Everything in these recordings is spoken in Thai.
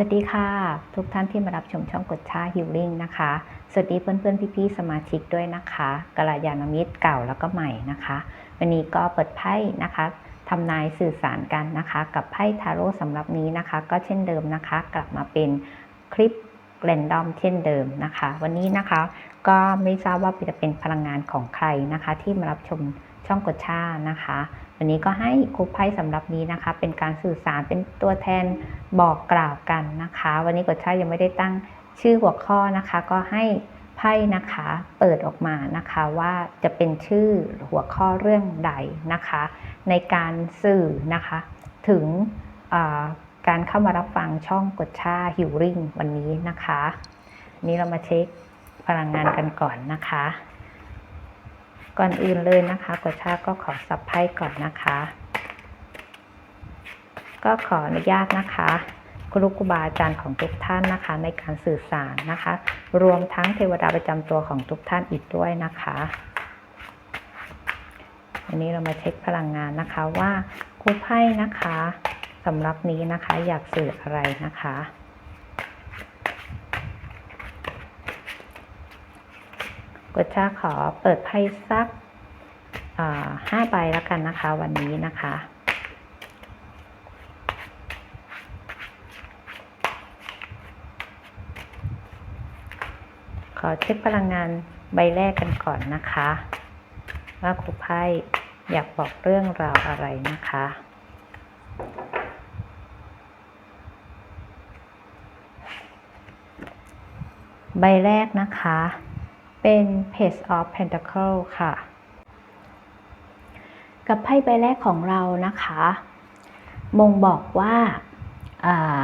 สวัสดีค่ะ ทุกท่านที่มารับชมช่องกดชาฮิลลิ่งนะคะ สวัสดีเพื่อนๆ พี่ๆ สมาชิกด้วยนะคะกัลยาณมิตรเก่าแล้วก็ใหม่นะคะ วันนี้ก็เปิดไพ่นะคะทำนายสื่อสารกันนะคะ กับไพ่ทาโร่สำหรับนี้นะคะ ก็เช่นเดิมนะคะ กลับมาเป็นคลิปแรนดอมเช่นเดิมนะคะ วันนี้นะคะก็ไม่ทราบว่าจะเป็นพลังงานของใครนะคะ ที่มารับชมช่องกดชานะคะ วันนี้ก็ให้ครูไพ่สำหรับนี้นะคะ เป็นการสื่อสารเป็นตัวแทนบอกกล่าวกันนะคะ วันนี้กดชายังไม่ได้ตั้งชื่อหัวข้อนะคะ ก็ให้ไพ่นะคะเปิดออกมานะคะว่าจะเป็นชื่อหัวข้อเรื่องใดนะคะ ในการสื่อนะคะ ถึงการเข้ามารับฟังช่องกดชาฮิวริ่งวันนี้นะคะนนี้เรามาเช็คพลังงานกันก่อนนะคะ ก่อนอื่นเลยนะคะกดชาก็ขอสับไพ่ก่อนนะคะ ก็ขออนุญาตนะคะครูครูบาอาจารย์ของทุกท่านนะคะ ในการสื่อสารนะคะ รวมทั้งเทวดาประจำตัวของทุกท่านอีกด้วยนะคะวันนี้เรามาเช็คพลังงานนะคะว่าครูไพ่นะคะสำหรับนี้นะคะอยากสื่ออะไรนะคะ กดชาขอเปิดไพ่สักห้าใบแล้วกันนะคะ วันนี้นะคะขอเช็คพลังงานใบแรกกันก่อนนะคะ ว่าครูไพ่อยากบอกเรื่องราวอะไรนะคะ ใบแรกนะคะ เป็น Page of Pentacle ค่ะ กับไพ่ใบแรกของเรานะคะ มงบอกว่า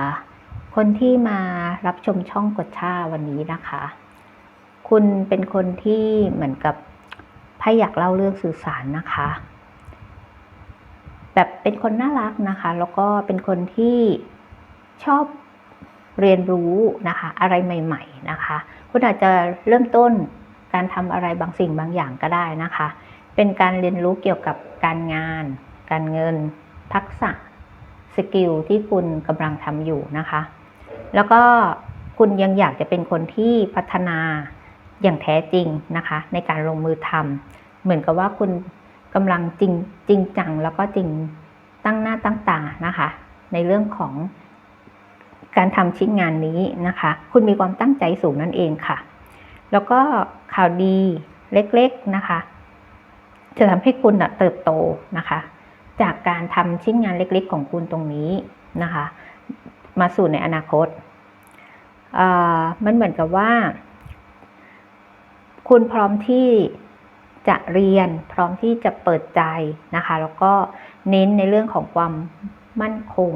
าคนที่มารับชมช่องกดชาวันนี้นะคะ คุณเป็นคนที่เหมือนกับไพ่อยากเล่าเรื่องสื่อสารนะคะ แบบเป็นคนน่ารักนะคะ แล้วก็เป็นคนที่ชอบเรียนรู้นะคะ อะไรใหม่ ๆ นะคะ คุณอาจจะเริ่มต้น การทำอะไรบางสิ่งบางอย่างก็ได้นะคะ เป็นการเรียนรู้เกี่ยวกับการงาน การเงิน ทักษะ สกิลที่คุณกำลังทำอยู่นะคะ แล้วก็คุณยังอยากจะเป็นคนที่พัฒนาอย่างแท้จริงนะคะ ในการลงมือทำเหมือนกับว่าคุณกำลังจริงจริงจังแล้วก็จริงตั้งหน้าตั้งตานะคะ ในเรื่องของการทำชิ้นงานนี้นะคะ คุณมีความตั้งใจสูงนั่นเองค่ะ แล้วก็ข่าวดีเล็กๆนะคะ จะทำให้คุณเติบโตนะคะ จากการทำชิ้นงานเล็กๆ ของคุณตรงนี้นะคะ มาสู่ในอนาคต มันเหมือนกับว่า คุณพร้อมที่จะเรียนพร้อมที่จะเปิดใจนะคะ แล้วก็เน้นในเรื่องของความมั่นคง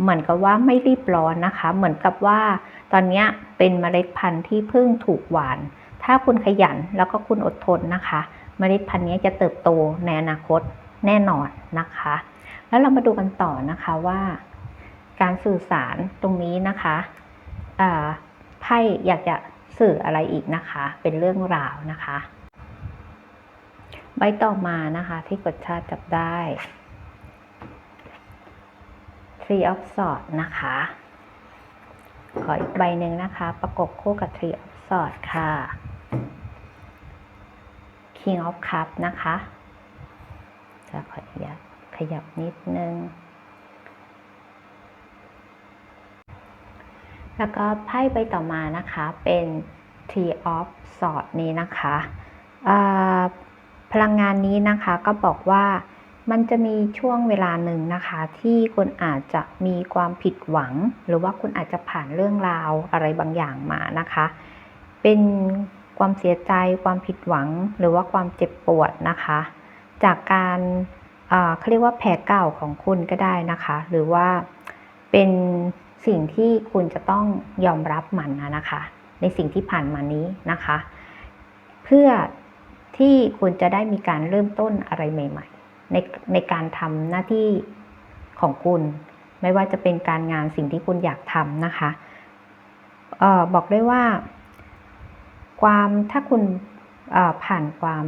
เหมือนกับว่าไม่รีบร้อนนะคะ เหมือนกับว่าตอนนี้เป็นเมล็ดพันธุ์ที่เพิ่งถูกหวาน ถ้าคุณขยันแล้วก็คุณอดทนนะคะ เมล็ดพันธุ์นี้จะเติบโตในอนาคตแน่นอนนะคะ แล้วเรามาดูกันต่อนะคะว่า การสื่อสารตรงนี้นะคะไพ่อยากจะสื่ออะไรอีกนะคะ เป็นเรื่องราวนะคะ ใบต่อมานะคะที่กดชาติจับได้ Tree of Swords นะคะ ขออีกใบหนึ่งนะคะ ประกบคู่กับ Tree of Swords ค่ะ King of Cups นะคะ จะขออนุญาตขยับนิดนึง แล้วก็ไพ่ใบต่อมานะคะเป็น Tree of Swords นี้นะคะพลังงานนี้นะคะก็บอกว่า มันจะมีช่วงเวลาหนึ่งนะคะ ที่คุณอาจจะมีความผิดหวัง หรือว่าคุณอาจจะผ่านเรื่องราวอะไรบางอย่างมานะคะ เป็นความเสียใจ ความผิดหวัง หรือว่าความเจ็บปวดนะคะ จากการเขาเรียกว่าแผลเก่าของคุณก็ได้นะคะ หรือว่าเป็นสิ่งที่คุณจะต้องยอมรับมันนะคะ ในสิ่งที่ผ่านมานี้นะคะ เพื่อที่คุณจะได้มีการเริ่มต้นอะไรใหม่ ๆ ในในการทำหน้าที่ของคุณ ไม่ว่าจะเป็นการงานสิ่งที่คุณอยากทำนะคะออบอกได้ว่า ความถ้าคุณผ่านความ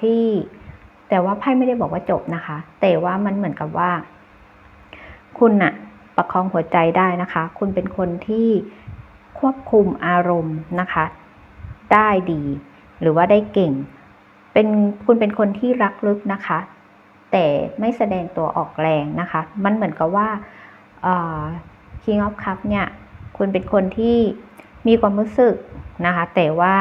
ที่แต่ว่าไพ่ไม่ได้บอกว่าจบนะคะ แต่ว่ามันเหมือนกับว่า คุณอะประคองหัวใจได้นะคะ คุณเป็นคนที่ควบคุมอารมณ์นะคะ ได้ดี หรือว่าได้เก่ง เป็นคุณเป็นคนที่รักลึกนะคะ แต่ไม่แสดงตัวออกแรงนะคะ มันเหมือนกับว่าเอ่อ King of Cup เนี่ย คุณเป็นคนที่มีความรู้สึกนะคะ แต่ว่า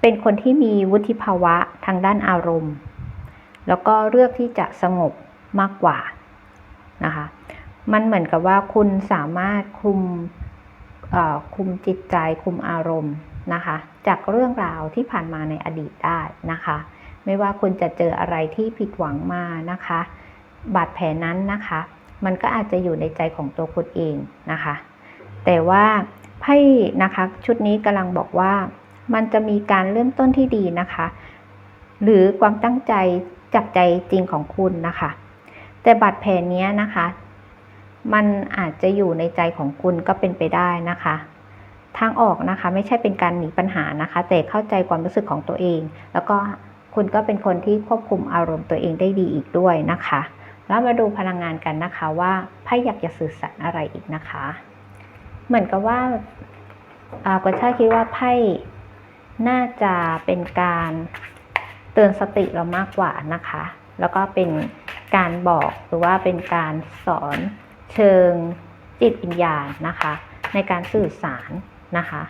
เป็นคนที่มีวุฒิภาวะทางด้านอารมณ์ แล้วก็เลือกที่จะสงบมากกว่านะคะ มันเหมือนกับว่าคุณสามารถคุมคุมจิตใจคุมอารมณ์นะคะ จากเรื่องราวที่ผ่านมาในอดีตได้นะคะ ไม่ว่าคุณจะเจออะไรที่ผิดหวังมานะคะ บาดแผลนั้นนะคะ มันก็อาจจะอยู่ในใจของตัวคุณเองนะคะ แต่ว่าไพ่นะคะชุดนี้กำลังบอกว่า มันจะมีการเริ่มต้นที่ดีนะคะ หรือความตั้งใจจากใจจริงของคุณนะคะ แต่บาดแผลนี้นะคะ มันอาจจะอยู่ในใจของคุณก็เป็นไปได้นะคะทางออกนะคะ ไม่ใช่เป็นการหนีปัญหานะคะ แต่เข้าใจความรู้สึกของตัวเอง แล้วก็ คุณก็เป็นคนที่ควบคุมอารมณ์ตัวเองได้ดีอีกด้วยนะคะ แล้วมาดูพลังงานกันนะคะว่าไพ่อยากจะสื่อสารอะไรอีกนะคะ เหมือนกับว่าอากระชาคิดว่าไพ่น่าจะเป็นการเตือนสติเรามากกว่านะคะ แล้วก็เป็นการบอกหรือว่าเป็นการสอนเชิงจิตวิญญาณนะคะ ในการสื่อสารนะคะ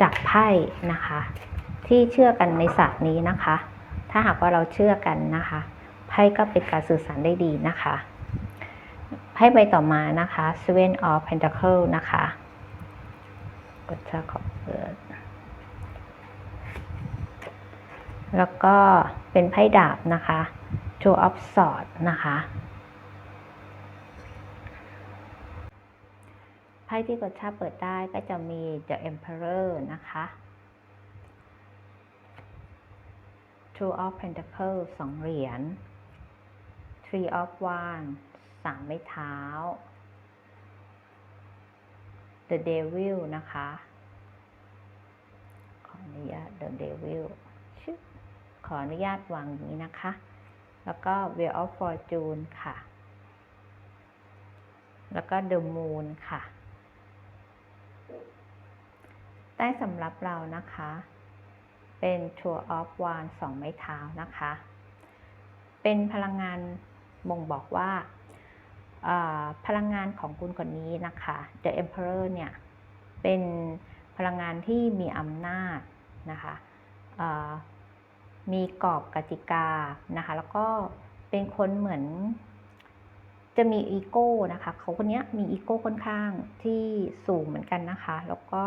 จากไพ่นะคะ ที่เชื่อกันในศาสตร์นี้นะคะ ถ้าหากว่าเราเชื่อกันนะคะไพ่ก็เป็นการสื่อสารได้ดีนะคะไพ่ใบต่อมานะคะ Seven of Pentacles นะคะกดชาขอเปิดแล้วก็เป็นไพ่ดาบนะคะ Two of Swords นะคะไพ่ที่กดชาเปิดได้ก็จะมี The Emperor นะคะ Two of Pentacles สองเหรียญ Three of Wands สามไม้เท้า The Devil นะคะ ขออนุญาต The Devil ขออนุญาตวางอย่างนี้นะคะ แล้วก็ Wheel of Fortune ค่ะ แล้วก็ The Moon ค่ะ ใต้สำหรับเรานะคะ เป็น Tour of Wands สองไม้เท้านะคะ เป็นพลังงานบ่งบอกว่าพลังงานของคุณคนนี้นะคะ The Emperor เนี่ยเป็นพลังงานที่มีอำนาจนะคะมีกรอบกติกานะคะ แล้วก็เป็นคนเหมือนจะมีอีโก้นะคะ เขาคนนี้มีอีโก้ค่อนข้างที่สูงเหมือนกันนะคะ แล้วก็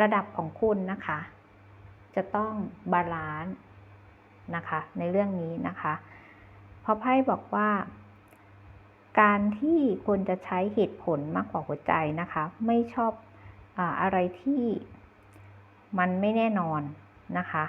ระดับของคุณนะคะ จะต้องบาลานซ์นะคะ ในเรื่องนี้นะคะเพราะไพ่บอกว่า การที่คุณจะใช้เหตุผลมากกว่าหัวใจนะคะ ไม่ชอบออะไรที่มันไม่แน่นอนนะคะ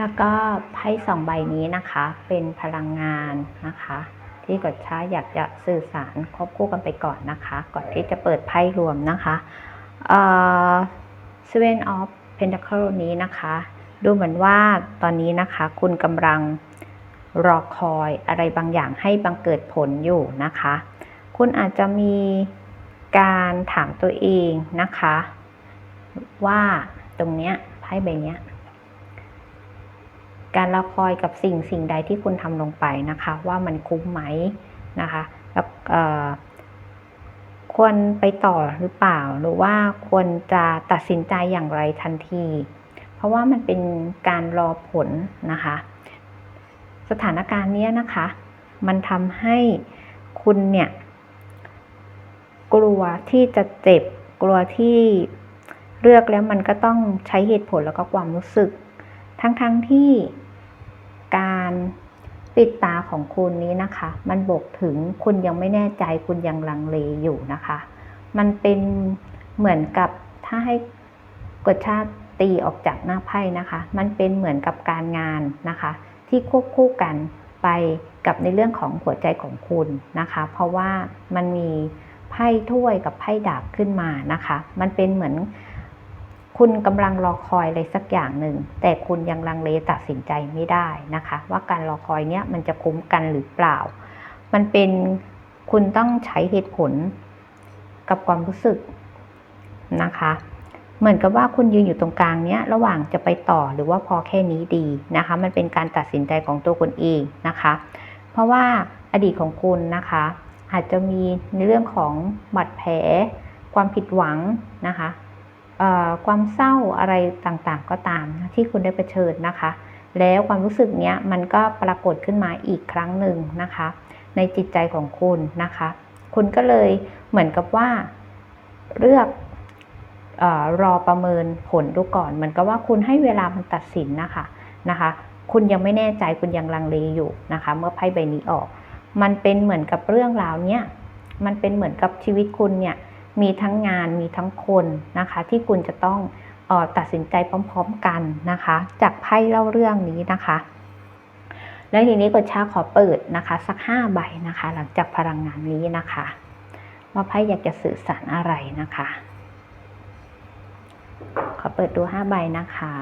แล้วก็ไพ่สองใบนี้นะคะ เป็นพลังงานนะคะ ที่กดช้าอยากจะสื่อสารควบคู่กันไปก่อนนะคะ ก่อนที่จะเปิดไพ่รวมนะคะเอ่อ Seven of Pentacle นี้นะคะ ดูเหมือนว่าตอนนี้นะคะ คุณกำลังรอคอยอะไรบางอย่างให้บังเกิดผลอยู่นะคะ คุณอาจจะมีการถามตัวเองนะคะ ว่าตรงเนี้ยไพ่ใบเนี้ย การรอคอยกับสิ่งสิ่งใดที่คุณทำลงไปนะคะ ว่ามันคุ้มไหมนะคะแล้วควรไปต่อหรือเปล่า หรือว่าควรจะตัดสินใจอย่างไรทันที เพราะว่ามันเป็นการรอผลนะคะ สถานการณ์เนี้ยนะคะ มันทำให้คุณเนี่ย กลัวที่จะเจ็บ กลัวที่เลือกแล้วมันก็ต้องใช้เหตุผลแล้วก็ความรู้สึก ทั้งๆทที่การปิดตาของคุณนี้นะคะ มันบอกถึงคุณยังไม่แน่ใจคุณยังลังเลอยู่นะคะ มันเป็นเหมือนกับถ้าให้กดชาติตีออกจากหน้าไพ่นะคะ มันเป็นเหมือนกับการงานนะคะ ที่ควบคู่กันไปกับในเรื่องของหัวใจของคุณนะคะ เพราะว่ามันมีไพ่ถ้วยกับไพ่ดาบขึ้นมานะคะ มันเป็นเหมือน คุณกำลังรอคอยอะไรสักอย่างหนึ่ง แต่คุณยังลังเลตัดสินใจไม่ได้นะคะ ว่าการรอคอยเนี้ยมันจะคุ้มกันหรือเปล่า มันเป็นคุณต้องใช้เหตุผลกับความรู้สึกนะคะ เหมือนกับว่าคุณยืนอยู่ตรงกลางเนี้ยระหว่างจะไปต่อหรือว่าพอแค่นี้ดีนะคะ มันเป็นการตัดสินใจของตัวคุณเองนะคะ เพราะว่าอดีตของคุณนะคะ อาจจะมีในเรื่องของบาดแผล ความผิดหวังนะคะ ความเศร้าอะไรต่างๆก็ตามนะที่คุณได้เผชิญนะคะ แล้วความรู้สึกเนี้ยมันก็ปรากฏขึ้นมาอีกครั้งหนึ่งนะคะ ในจิตใจของคุณนะคะ คุณก็เลยเหมือนกับว่าเลือกออรอประเมินผลดูก่อน เหมือนกับว่าคุณให้เวลามันตัดสินนะคะนะคะ คุณยังไม่แน่ใจคุณยังลังเลอยู่นะคะ เมื่อไพ่ใบนี้ออก มันเป็นเหมือนกับเรื่องราวเนี้ยมันเป็นเหมือนกับชีวิตคุณเนี่ย มีทั้งงานมีทั้งคนนะคะ ที่คุณจะต้องออตัดสินใจพร้อม ๆกันนะคะ จากไพ่เล่าเรื่องนี้นะคะ แล้วทีนี้กดชาขอเปิดนะคะ สักห้าใบนะคะ หลังจากพลังงานนี้นะคะ ว่าไพ่อยากจะสื่อสารอะไรนะคะ ขอเปิดดูห้าใบนะคะ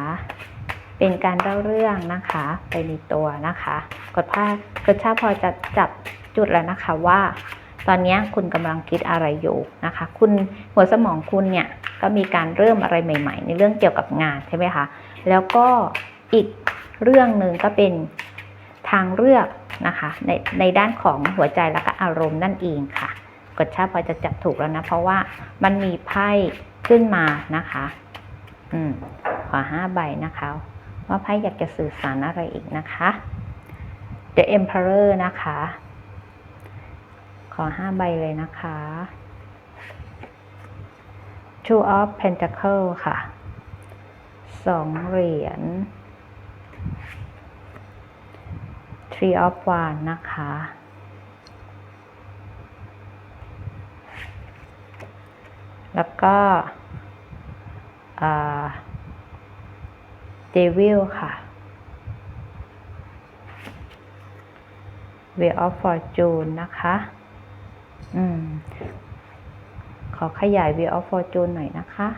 เป็นการเล่าเรื่องนะคะ ไปในตัวนะคะ กดผ้ากดชาพอจะจับจุดแล้วนะคะว่า ตอนนี้คุณกำลังคิดอะไรอยู่นะคะ คุณหัวสมองคุณเนี่ยก็มีการเริ่มอะไรใหม่ ๆ ในเรื่องเกี่ยวกับงานใช่ไหมคะแล้วก็อีกเรื่องหนึ่งก็เป็นทางเลือกนะคะในในด้านของหัวใจและก็อารมณ์นั่นเองค่ะกดชาพอจะจับถูกแล้วนะ เพราะว่ามันมีไพ่ขึ้นมานะคะ อืมขอห้าใบนะคะ ว่าไพ่อยากจะสื่อสารอะไรอีกนะคะ The Emperor นะคะ อห้าใบเลยนะคะ Two of Pentacle ค่ะสองเหรียญ Three of Wands นะคะ แล้วก็เดวิลค่ะ Way of Fortune นะคะ อืม ขอขยาย Way of Fortune หน่อยนะคะ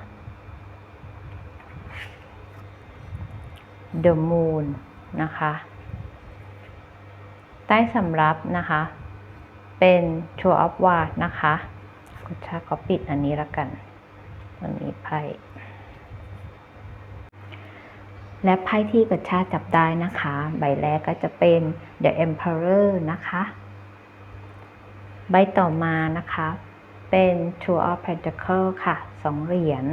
The Moon นะคะ ใต้สำรับนะคะ เป็น Tour of Wands นะคะกดชาขอปิดอันนี้ละกันวันนี้ไพ่และไพ่ที่กระชาจับได้นะคะ ใบแรกก็จะเป็น The Emperor นะคะ ใบต่อมานะคะ เป็น Two of Pentacles ค่ะสองเหรียญ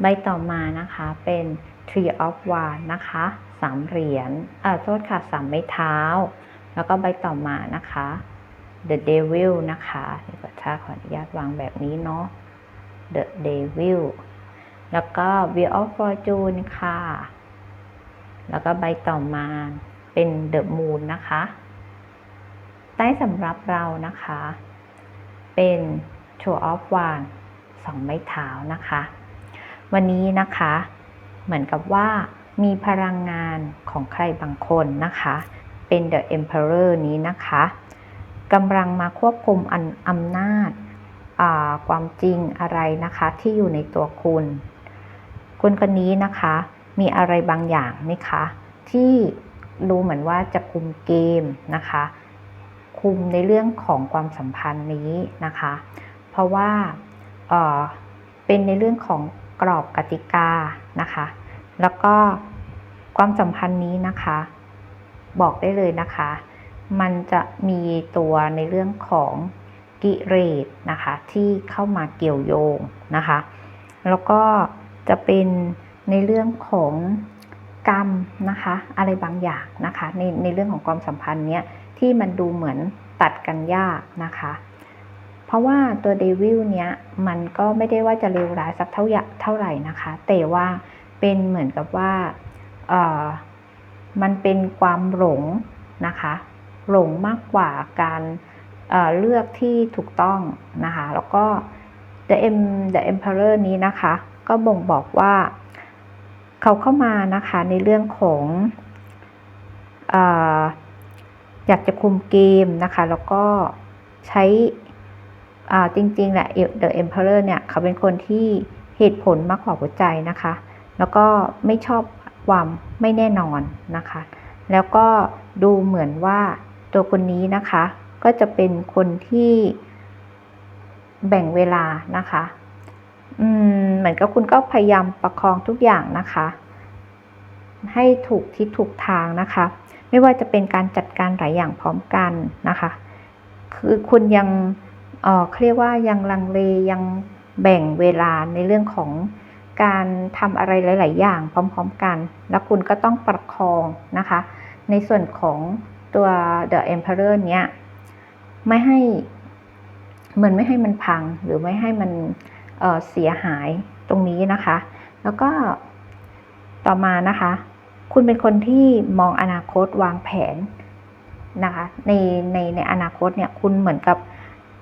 ใบต่อมานะคะเป็น Three of Wands นะคะสามเหรียญอ่าโทษค่ะสามไม้เท้า แล้วก็ใบต่อมานะคะ The Devil นะคะเดี๋ยวกระชาขออนุญาตวางแบบนี้เนาะ The Devil แล้วก็ Wheel of Fortune ค่ะ แล้วก็ใบต่อมาเป็น The Moon นะคะ ใต้สำหรับเรานะคะ เป็น Show of Wands สองไม้เท้านะคะ วันนี้นะคะ เหมือนกับว่ามีพลังงานของใครบางคนนะคะ เป็น The Emperor นี้นะคะกำลังมาควบคุมออำนาจความจริงอะไรนะคะที่อยู่ในตัวคุณคนคนนี้นะคะ มีอะไรบางอย่างไหมคะ ที่รู้เหมือนว่าจะคุมเกมนะคะ คุมในเรื่องของความสัมพันธ์นี้นะคะ เพราะว่าเเป็นในเรื่องของกรอบกติกานะคะ แล้วก็ความสัมพันธ์นี้นะคะ บอกได้เลยนะคะ มันจะมีตัวในเรื่องของกิเลสนะคะ ที่เข้ามาเกี่ยวโยงนะคะ แล้วก็จะเป็นในเรื่องของกรรมนะคะ อะไรบางอย่างนะคะ ในในเรื่องของความสัมพันธ์เนี้ย ที่มันดูเหมือนตัดกันยากนะคะ เพราะว่าตัวเดวิลเนี้ยมันก็ไม่ได้ว่าจะเลวร้ายสักเท่าเท่าไหร่นะคะ แต่ว่าเป็นเหมือนกับว่าเออมันเป็นความหลงนะคะ หลงมากกว่าการเเลือกที่ถูกต้องนะคะ แล้วก็ The M The Emperor นี้นะคะ ก็บ่งบอกว่าเขาเข้ามานะคะในเรื่องของอ อยากจะคุมเกมนะคะ แล้วก็ใช้จริงๆแหละ The Emperor เนี่ย เขาเป็นคนที่เหตุผลมากกว่าหัวใจนะคะ แล้วก็ไม่ชอบความไม่แน่นอนนะคะ แล้วก็ดูเหมือนว่าตัวคนนี้นะคะ ก็จะเป็นคนที่แบ่งเวลานะคะ อืม เหมือนกับคุณก็พยายามประคองทุกอย่างนะคะ ให้ถูกทิศถูกทางนะคะ ไม่ว่าจะเป็นการจัดการหลายอย่างพร้อมกันนะคะ คือคุณยังเอ่อเขาเรียกว่ายังลังเลยังแบ่งเวลาในเรื่องของการทำอะไรหลาย ๆ อย่างพร้อม ๆ กัน แล้วคุณก็ต้องประคองนะคะ ในส่วนของตัว The Emperor เนี้ยไม่ให้เหมือนไม่ให้มันพังหรือไม่ให้มันเอ่อเสียหายตรงนี้นะคะ แล้วก็ต่อมานะคะ คุณเป็นคนที่มองอนาคตวางแผนนะคะในในในอนาคตเนี่ยคุณเหมือนกับ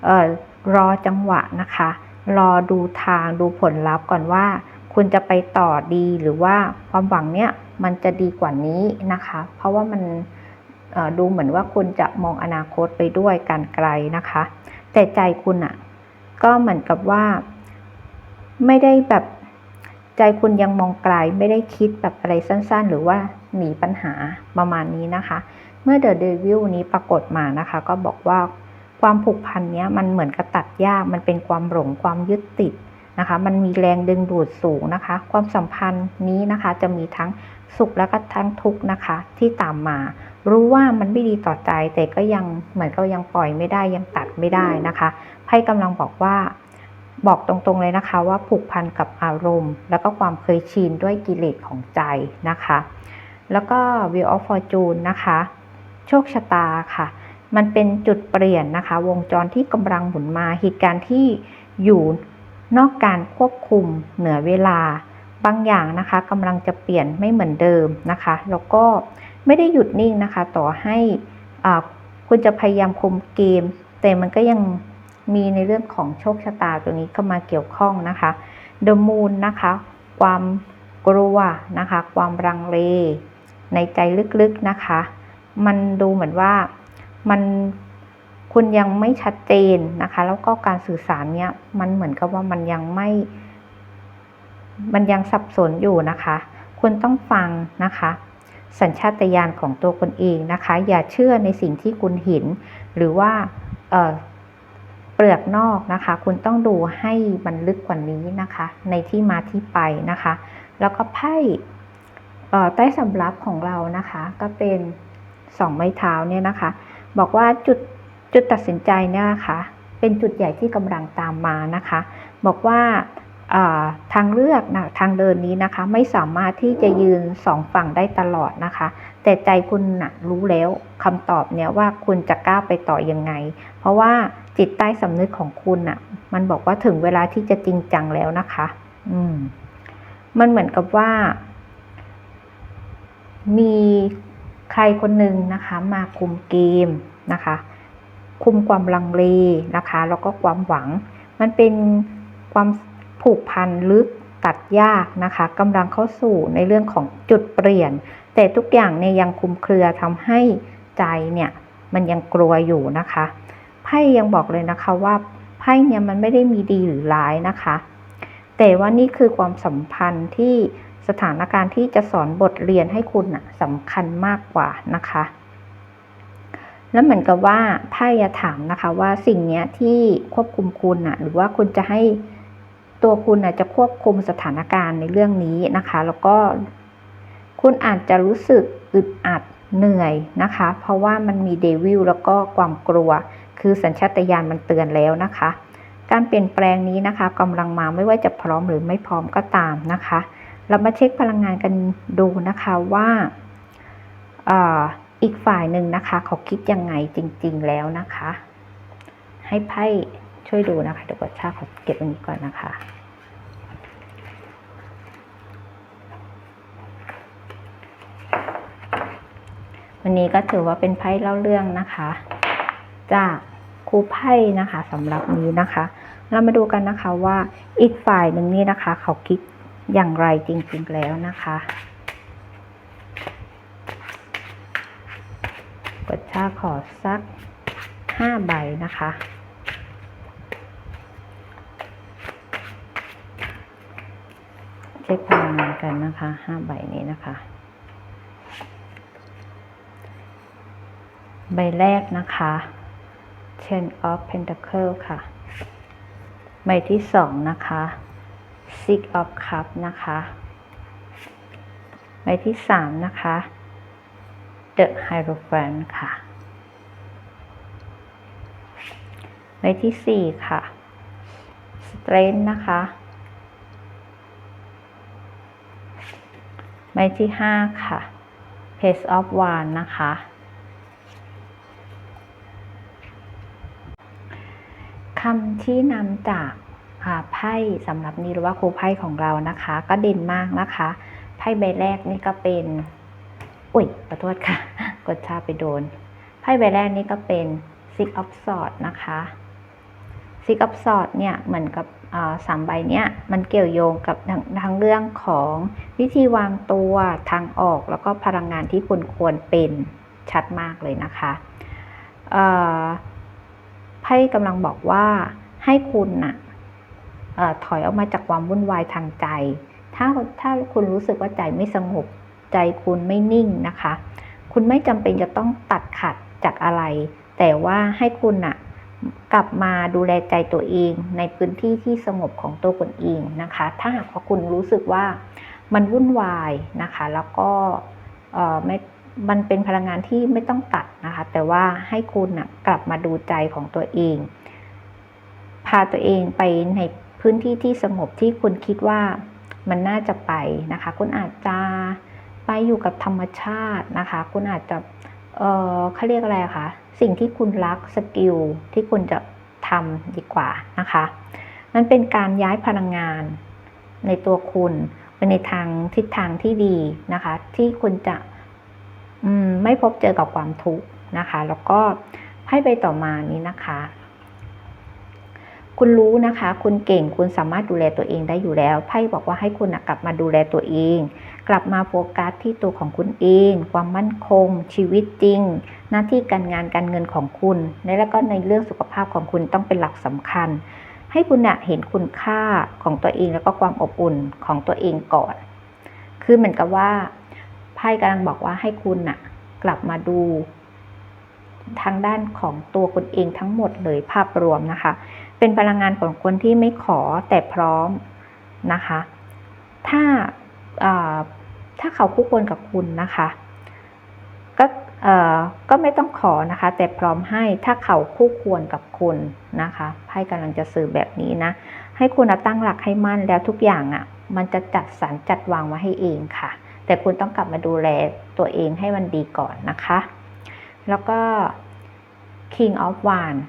เอ่อรอจังหวะนะคะ รอดูทางดูผลลัพธ์ก่อนว่า คุณจะไปต่อดีหรือว่าความหวังเนี่ยมันจะดีกว่านี้นะคะ เพราะว่ามันดูเหมือนว่าคุณจะมองอนาคตไปด้วยการไกลนะคะ แต่ใจคุณอะ่ะก็เหมือนกับว่าไม่ได้แบบ ใจคุณยังมองไกลไม่ได้คิดแบบอะไรสั้นๆ หรือว่าหนีปัญหาประมาณนี้นะคะ เมื่อเดอะเดวิลนี้ปรากฏมานะคะ ก็บอกว่าความผูกพันเนี้ยมันเหมือนกับตัดยากมันเป็นความหลงความยึดติดนะคะ มันมีแรงดึงดูดสูงนะคะ ความสัมพันธ์นี้นะคะ จะมีทั้งสุขและก็ทั้งทุกข์นะคะ ที่ตามมา รู้ว่ามันไม่ดีต่อใจแต่ก็ยังเหมือนก็ยังปล่อยไม่ได้ยังตัดไม่ได้นะคะไพ่กำลังบอกว่า บอกตรงๆเลยนะคะว่าผูกพันกับอารมณ์ แล้วก็ความเคยชินด้วยกิเลสของใจนะคะ แล้วก็ Wheel of Fortune นะคะ โชคชะตาค่ะ มันเป็นจุดเปลี่ยนนะคะ วงจรที่กำลังหมุนมาเหตุการณ์ที่อยู่นอกการควบคุมเหนือเวลาบางอย่างนะคะกำลังจะเปลี่ยนไม่เหมือนเดิมนะคะ แล้วก็ไม่ได้หยุดนิ่งนะคะ ต่อให้อ่าคุณจะพยายามคุมเกม แต่มันก็ยัง มีในเรื่องของโชคชะตาตัวนี้เข้ามาเกี่ยวข้องนะคะ The Moon นะคะ ความกลัวนะคะ ความรังเล ในใจลึกๆนะคะ มันดูเหมือนว่ามันคุณยังไม่ชัดเจนนะคะ แล้วก็การสื่อสารเนี้ยมันเหมือนกับว่ามันยังไม่ มันยังสับสนอยู่นะคะ คุณต้องฟังนะคะ สัญชาตญาณของตัวคนเองนะคะ อย่าเชื่อในสิ่งที่คุณเห็น หรือว่า เปลือกนอกนะคะ คุณต้องดูให้มันลึกกว่านี้นะคะ ในที่มาที่ไปนะคะ แล้วก็ไพ่ใต้สำรับของเรานะคะ ก็เป็นสองไม้เท้าเนี่ยนะคะ บอกว่าจุดจุดตัดสินใจเนี่ยนะคะเป็นจุดใหญ่ที่กำลังตามมานะคะ บอกว่าทางเลือกนะทางเดินนี้นะคะไม่สามารถที่จะยืนสองฝั่งได้ตลอดนะคะ แต่ใจคุณนะรู้แล้วคำตอบเนี่ยว่าคุณจะก้าวไปต่อยังไง เพราะว่า จิตใต้สำนึกของคุณน่ะมันบอกว่าถึงเวลาที่จะจริงจังแล้วนะคะ อืม มันเหมือนกับว่า มีใครคนหนึ่งนะคะ มาคุมเกมนะคะ คุมความลังเลนะคะ แล้วก็ความหวัง มันเป็นความผูกพันลึกตัดยากนะคะกำลังเข้าสู่ในเรื่องของจุดเปลี่ยน แต่ทุกอย่างเนี่ยยังคุมเครือทำให้ใจเนี่ย มันยังกลัวอยู่นะคะ พ่ยังบอกเลยนะคะว่าไพ่เนี่ยมันไม่ได้มีดีหรือร้ายนะคะ แต่ว่านี่คือความสัมพันธ์ที่สถานการณ์ที่จะสอนบทเรียนให้คุณน่ะสำคัญมากกว่านะคะ แล้วเหมือนกับว่าไพ่จะถามนะคะว่าสิ่งนี้ที่ควบคุมคุณน่ะหรือว่าคุณจะให้ตัวคุณน่ะจะควบคุมสถานการณ์ในเรื่องนี้นะคะ แล้วก็คุณอาจจะรู้สึกอึดอัดเหนื่อยนะคะ เพราะว่ามันมีเดวิลแล้วก็ความกลัว คือสัญชาตญาณมันเตือนแล้วนะคะ การเปลี่ยนแปลงนี้นะคะกำลังมาไม่ว่าจะพร้อมหรือไม่พร้อมก็ตามนะคะ เรามาเช็คพลังงานกันดูนะคะว่าอีกฝ่ายหนึ่งนะคะเขาคิดยังไงจริง ๆแล้วนะคะ ให้ไพ่ช่วยดูนะคะเดี๋ยวกดชาขอเก็บอันนี้ก่อนนะคะวันนี้ก็ถือว่าเป็นไพ่เล่าเรื่องนะคะ จาก รูไพ่นะคะสำหรับนี้นะคะ เรามาดูกันนะคะว่าอีกฝ่ายหนึ่งนี่นะคะ เขาคิดอย่างไรจริงๆแล้วนะคะกดชาขอสักห้าใบนะคะเช็คพลังงานกันนะคะห้าใบนี้นะคะ ใบแรกนะคะ Ten of Pentacle ค่ะ ใบที่สองนะคะ Six of Cup นะคะ ใบที่สามนะคะ The Hierophant ค่ะ ใบที่สี่ค่ะ Strength นะคะ ใบที่ห้าค่ะ Page of Wands นะคะ คำที่นำจากอ่าไพ่สำหรับนี้หรือว่าครูไพ่ของเรานะคะ ก็เด่นมากนะคะ ไพ่ใบแรกนี่ก็เป็นอุ้ยขอโทษค่ะ กดชาไปโดน ไพ่ใบแรกนี่ก็เป็น Six of Swords นะคะ Six of Swords เนี่ยเหมือนกับสามใบเนี้ยมันเกี่ยวโยงกับทั้งทั้งเรื่องของวิธีวางตัวทางออกแล้วก็พลังงานที่คุณควรเป็นชัดมากเลยนะคะเอ่อ ไพ่กำลังบอกว่าให้คุณน่ะเอ่อถอยออกมาจากความวุ่นวายทางใจ ถ้าถ้าคุณรู้สึกว่าใจไม่สงบ ใจคุณไม่นิ่งนะคะ คุณไม่จำเป็นจะต้องตัดขาดจากอะไร แต่ว่าให้คุณน่ะกลับมาดูแลใจตัวเองในพื้นที่ที่สงบของตัวคุณเองนะคะ ถ้าหากว่าคุณรู้สึกว่ามันวุ่นวายนะคะ แล้วก็เออไม่ มันเป็นพลังงานที่ไม่ต้องตัดนะคะ แต่ว่าให้คุณนะกลับมาดูใจของตัวเอง พาตัวเองไปในพื้นที่ที่สงบที่คุณคิดว่ามันน่าจะไปนะคะ คุณอาจจะไปอยู่กับธรรมชาตินะคะ คุณอาจจะเออเขาเรียกอะไรคะสิ่งที่คุณรักสกิลที่คุณจะทำดีกว่านะคะ มันเป็นการย้ายพลังงานในตัวคุณไปในทางทิศทางที่ดีนะคะ ที่คุณจะ ไม่พบเจอกับความทุกข์นะคะ แล้วก็ไพ่ใบต่อมานี้นะคะ คุณรู้นะคะ คุณเก่งคุณสามารถดูแลตัวเองได้อยู่แล้วไพ่บอกว่าให้คุณกลับมาดูแลตัวเอง กลับมาโฟกัสที่ตัวของคุณเอง ความมั่นคง ชีวิตจริง หน้าที่การงานการเงินของคุณแล้วก็ในเรื่องสุขภาพของคุณต้องเป็นหลักสำคัญ ให้คุณนะเห็นคุณค่าของตัวเองแล้วก็ความอบอุ่นของตัวเองก่อน คือเหมือนกับว่า พ่กำลังบอกว่าให้คุณน่ะ กลับมาดูทางด้านของตัวคุณเองทั้งหมดเลยภาพรวมนะคะ เป็นพลังงานของคนที่ไม่ขอแต่พร้อมนะคะ ถ้าถ้าเขาคู่ควรกับคุณนะคะก็เออก็ไม่ต้องขอนะคะ แต่พร้อมให้ถ้าเขาคู่ควรกับคุณนะคะไพ่กำลังจะสื่อแบบนี้นะ ให้คุณตั้งหลักให้มั่นแล้วทุกอย่างอะ มันจะจัดสรรจัดวางมาให้เองค่ะ แต่คุณต้องกลับมาดูแลตัวเองให้มันดีก่อนนะคะ แล้วก็ King of Wands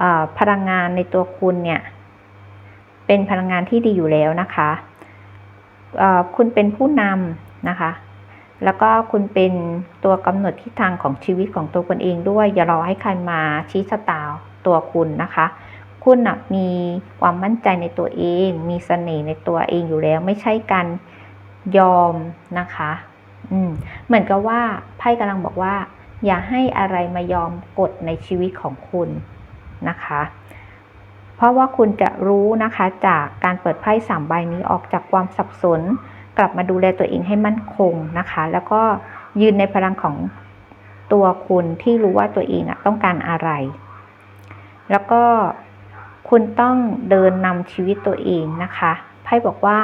อ่าพลังงานในตัวคุณเนี่ย เป็นพลังงานที่ดีอยู่แล้วนะคะคุณเป็นผู้นำนะคะ แล้วก็คุณเป็นตัวกำหนดทิศทางของชีวิตของตัวคุณเองด้วย อย่ารอให้ใครมาชี้ชะตาตัวคุณนะคะ คุณนะมีความมั่นใจในตัวเอง มีเสน่ห์ในตัวเองอยู่แล้ว ไม่ใช่การ ยอมนะคะอืมเหมือนกับว่าไพ่กำลังบอกว่า อย่าให้อะไรมายอมกดในชีวิตของคุณนะคะ เพราะว่าคุณจะรู้นะคะจากการเปิดไพ่สามใบนี้ออกจากความสับสน กลับมาดูแลตัวเองให้มั่นคงนะคะ แล้วก็ยืนในพลังของตัวคุณที่รู้ว่าตัวเองอะต้องการอะไร แล้วก็คุณต้องเดินนำชีวิตตัวเองนะคะไพ่บอกว่า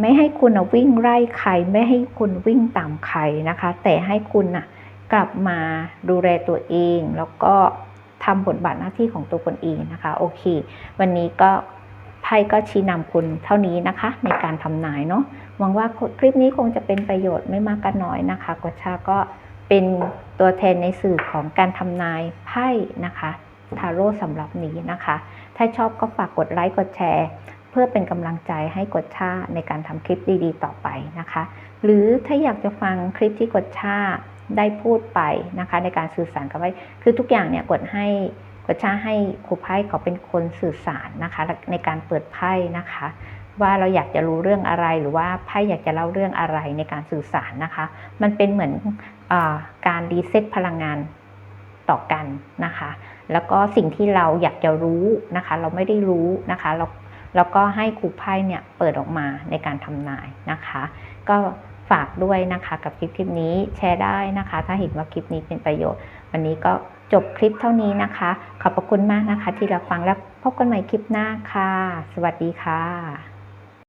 ไม่ให้คุณอะวิ่งไล่ใครไม่ให้คุณวิ่งตามใครนะคะ แต่ให้คุณอะกลับมาดูแลตัวเอง แล้วก็ทำบทบาทหน้าที่ของตัวคนเองนะคะ โอเค วันนี้ก็ไพ่ก็ชี้นำคุณเท่านี้นะคะ ในการทำนายเนาะหวังว่าคลิปนี้คงจะเป็นประโยชน์ไม่มากก็น้อยนะคะกชาก็เป็นตัวแทนในสื่อของการทำนายไพ่นะคะทาโร่สำหรับนี้นะคะ ถ้าชอบก็ฝากกดไลค์กดแชร์ เพื่อเป็นกำลังใจให้กดชาในการทำคลิปดีๆ ต่อไปนะคะ หรือถ้าอยากจะฟังคลิปที่กดชาได้พูดไปนะคะ ในการสื่อสารกับไว้คือทุกอย่างเนี่ยกดให้กดชาให้ครูไพ่เขาเป็นคนสื่อสารนะคะ ในการเปิดไพ่นะคะ ว่าเราอยากจะรู้เรื่องอะไรหรือว่าไพ่อยากจะเล่าเรื่องอะไรในการสื่อสารนะคะ มันเป็นเหมือนอการรีเซ็ตพลังงานต่อกันนะคะ แล้วก็สิ่งที่เราอยากจะรู้นะคะ เราไม่ได้รู้นะคะ เรา แล้วก็ให้ครูไพ่เนี่ยเปิดออกมาในการทำนายนะคะ ก็ฝากด้วยนะคะกับคลิปคลิปนี้แชร์ได้นะคะ ถ้าเห็นว่าคลิปนี้เป็นประโยชน์ วันนี้ก็จบคลิปเท่านี้นะคะ ขอบพระคุณมากนะคะ ที่รับฟังแล้วพบกันใหม่คลิปหน้าค่ะ สวัสดีค่ะ